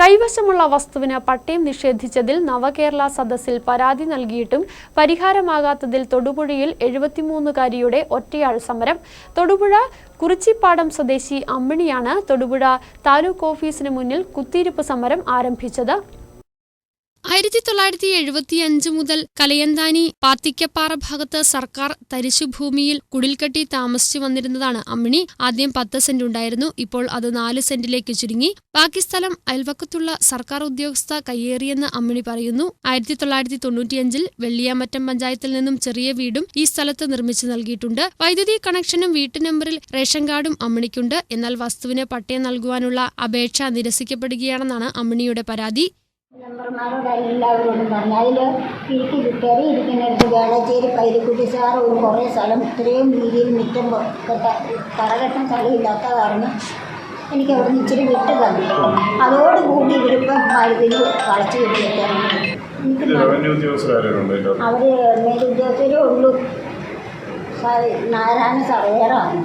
കൈവശമുള്ള വസ്തുവിന് പട്ടയം നിഷേധിച്ചതിൽ നവകേരള സദസ്സിൽ പരാതി നൽകിയിട്ടും പരിഹാരമാകാത്തതിൽ തൊടുപുഴയിൽ എഴുപത്തിമൂന്നുകാരിയുടെ ഒറ്റയാൾ സമരം. തൊടുപുഴ കുറിച്ചിപ്പാടം സ്വദേശി അമ്മിണിയാണ് തൊടുപുഴ താലൂക്ക് ഓഫീസിന് മുന്നിൽ കുത്തിയിരിപ്പ് സമരം ആരംഭിച്ചത്. ആയിരത്തി തൊള്ളായിരത്തി എഴുപത്തിയഞ്ച് മുതൽ കലയന്താനി പാത്തിക്കപ്പാറ ഭാഗത്ത് സർക്കാർ തരിശുഭൂമിയിൽ കുടിൽക്കെട്ടി താമസിച്ചു വന്നിരുന്നതാണ് അമ്മിണി. ആദ്യം പത്ത് സെന്റ് ഉണ്ടായിരുന്നു. ഇപ്പോൾ അത് നാല് സെന്റിലേക്ക് ചുരുങ്ങി. ബാക്കി സ്ഥലം അയൽവക്കത്തുള്ള സർക്കാർ ഉദ്യോഗസ്ഥ കയ്യേറിയെന്ന് അമ്മിണി പറയുന്നു. ആയിരത്തി തൊള്ളായിരത്തി തൊണ്ണൂറ്റിയഞ്ചിൽ വെള്ളിയാമറ്റം പഞ്ചായത്തിൽ നിന്നും ചെറിയ വീടും ഈ സ്ഥലത്ത് നിർമ്മിച്ചു നൽകിയിട്ടുണ്ട്. വൈദ്യുതി കണക്ഷനും വീട്ടു നമ്പറിൽ റേഷൻ കാർഡും അമ്മിണിക്കുണ്ട്. എന്നാൽ വസ്തുവിന് പട്ടയം നൽകുവാനുള്ള അപേക്ഷ നിരസിക്കപ്പെടുകയാണെന്നാണ് അമ്മിണിയുടെ പരാതി. മെമ്പർമാരോട് എല്ലാവരോടും പറഞ്ഞു. അതിൽ എനിക്ക് കയറി ഇരിക്കുന്നിടത്ത് വേളച്ചേരി പൈതക്കുട്ടി സാർ ഒരു കുറേ സ്ഥലം ഇത്രയും രീതിയിൽ മുറ്റം പൊ- കെട്ട- തറകെട്ടാൻ സ്ഥലമില്ലാത്ത കാരണം എനിക്ക് അവിടെ നിന്ന് ഇച്ചിരി വിട്ട് തന്നു. അതോടുകൂടി ഇവരിപ്പം മരുതിന് വളച്ചു കിട്ടിയിട്ടാണ് അവർ ഗവൺമെന്റ് ഉദ്യോഗസ്ഥരേ ഉള്ളൂ. സ- നാരായണ സർവേറാണ്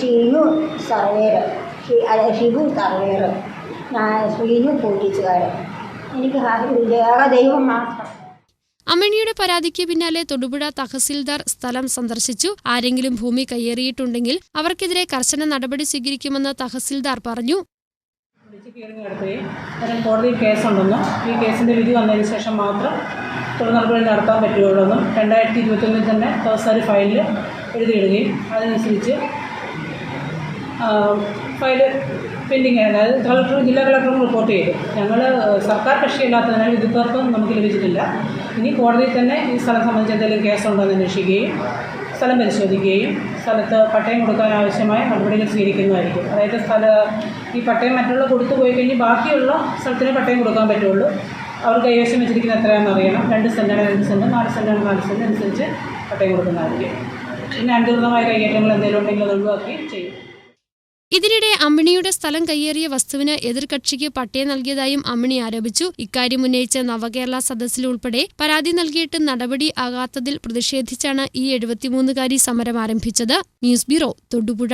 ഷീനു സർവേറ് ഷി- അല്ല ഷിബു സർവേറ് ശ്രീനു പോലീസുകാരൻ. എനിക്ക് ഏക ദൈവം മാത്രം. അമ്മിണിയുടെ പരാതിക്ക് പിന്നാലെ തൊടുപുഴ തഹസിൽദാർ സ്ഥലം സന്ദർശിച്ചു. ആരെങ്കിലും ഭൂമി കയ്യേറിയിട്ടുണ്ടെങ്കിൽ അവർക്കെതിരെ കർശന നടപടി സ്വീകരിക്കുമെന്ന് തഹസിൽദാർ പറഞ്ഞു. കോടതി കേസുണ്ടെന്നും ഈ കേസിന്റെ വിധി വന്നതിന് ശേഷം മാത്രം തുടർ നടപടി നടത്താൻ പറ്റുകയുള്ളൂന്നും രണ്ടായിരത്തി ഇരുപത്തൊന്നിൽ തന്നെ തഹസാരി ഫയലിൽ എഴുതിയിടുകയും അതിനനുസരിച്ച് ഫയൽ പെൻഡിങ് അത് കളക്ടർ ജില്ലാ കളക്ടറും റിപ്പോർട്ട് ചെയ്തു. ഞങ്ങൾ സർക്കാർ കക്ഷിയല്ലാത്തതിനാൽ വിധിപ്പുറത്തും നമുക്ക് ലഭിച്ചിട്ടില്ല. ഇനി കോടതിയിൽ തന്നെ ഈ സ്ഥലം സംബന്ധിച്ച് എന്തെങ്കിലും കേസുണ്ടോ എന്ന് അന്വേഷിക്കുകയും സ്ഥലം പരിശോധിക്കുകയും സ്ഥലത്ത് പട്ടയം കൊടുക്കാൻ ആവശ്യമായ നടപടികൾ സ്വീകരിക്കുന്നതായിരിക്കും. അതായത് സ്ഥല ഈ പട്ടയം മറ്റുള്ള കൊടുത്തു പോയി കഴിഞ്ഞ് ബാക്കിയുള്ള സ്ഥലത്തിന് പട്ടയം കൊടുക്കാൻ പറ്റുള്ളൂ. അവർ കൈവശം വെച്ചിരിക്കുന്ന എത്രയാണെന്ന് അറിയണം. രണ്ട് സെന്റാണ് രണ്ട് സെന്റ് നാല് സെന്റാണ് നാല് സെന്റ് അനുസരിച്ച് പട്ടയം കൊടുക്കുന്നതായിരിക്കും. പിന്നെ അനുകൃതമായ കൈയേറ്റങ്ങൾ എന്തെങ്കിലും ഉണ്ടെങ്കിൽ അത് ഒഴിവാക്കി ചെയ്യും. ഇതിനിടെ അമ്മിണിയുടെ സ്ഥലം കയ്യേറിയ വസ്തുവിന് എതിർകക്ഷിക്ക് പട്ടയം നൽകിയതായും അമ്മിണി ആരോപിച്ചു. ഇക്കാര്യം ഉന്നയിച്ച നവകേരള സദസ്സിൽ ഉൾപ്പെടെ പരാതി നൽകിയിട്ട് നടപടി ആകാത്തതിൽ പ്രതിഷേധിച്ചാണ് ഈ എഴുപത്തിമൂന്നുകാരി സമരം ആരംഭിച്ചത്. News bureau Thodupuzha.